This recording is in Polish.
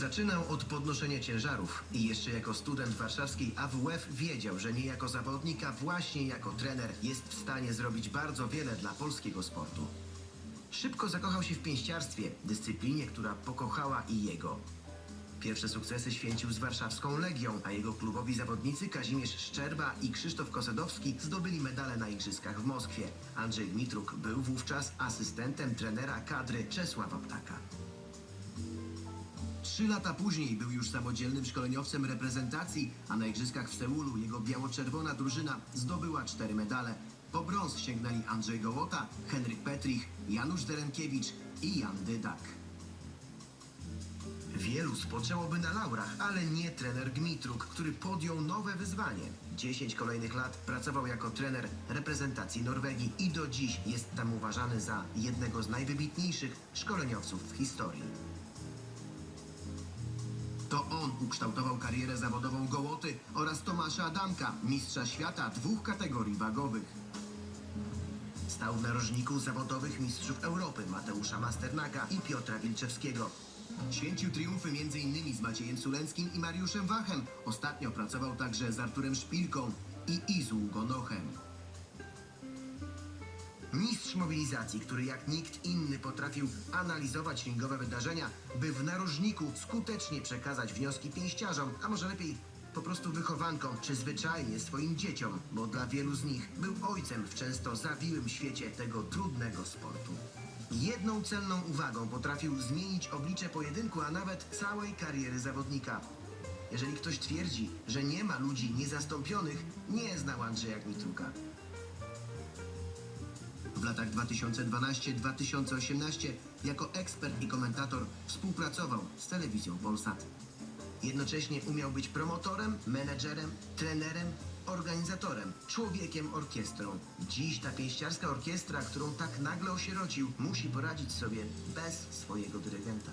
Zaczynał od podnoszenia ciężarów i jeszcze jako student warszawskiej AWF wiedział, że nie jako zawodnik, a właśnie jako trener jest w stanie zrobić bardzo wiele dla polskiego sportu. Szybko zakochał się w pięściarstwie, dyscyplinie, która pokochała i jego. Pierwsze sukcesy święcił z warszawską Legią, a jego klubowi zawodnicy Kazimierz Szczerba i Krzysztof Kosedowski zdobyli medale na igrzyskach w Moskwie. Andrzej Dmitruk był wówczas asystentem trenera kadry Czesława Ptaka. Trzy lata później był już samodzielnym szkoleniowcem reprezentacji, a na igrzyskach w Seulu jego biało-czerwona drużyna zdobyła cztery medale. Po brąz sięgnęli Andrzej Gołota, Henryk Petrich, Janusz Derenkiewicz i Jan Dydak. Wielu spoczęłoby na laurach, ale nie trener Gmitruk, który podjął nowe wyzwanie. 10 kolejnych lat pracował jako trener reprezentacji Norwegii i do dziś jest tam uważany za jednego z najwybitniejszych szkoleniowców w historii. To on ukształtował karierę zawodową Gołoty oraz Tomasza Adamka, mistrza świata dwóch kategorii wagowych. Stał w narożniku zawodowych mistrzów Europy Mateusza Masternaka i Piotra Wilczewskiego. Święcił triumfy m.in. z Maciejem Sulenckim i Mariuszem Wachem. Ostatnio pracował także z Arturem Szpilką i Izu Gonochem. Mistrz mobilizacji, który jak nikt inny potrafił analizować ringowe wydarzenia, by w narożniku skutecznie przekazać wnioski pięściarzom, a może lepiej po prostu wychowankom, czy zwyczajnie swoim dzieciom, bo dla wielu z nich był ojcem w często zawiłym świecie tego trudnego sportu. Jedną celną uwagą potrafił zmienić oblicze pojedynku, a nawet całej kariery zawodnika. Jeżeli ktoś twierdzi, że nie ma ludzi niezastąpionych, nie znał Andrzeja Gmitruka. W latach 2012-2018 jako ekspert i komentator współpracował z telewizją Polsat. Jednocześnie umiał być promotorem, menedżerem, trenerem, organizatorem, człowiekiem orkiestrą. Dziś ta pieściarska orkiestra, którą tak nagle osierocił, musi poradzić sobie bez swojego dyrygenta.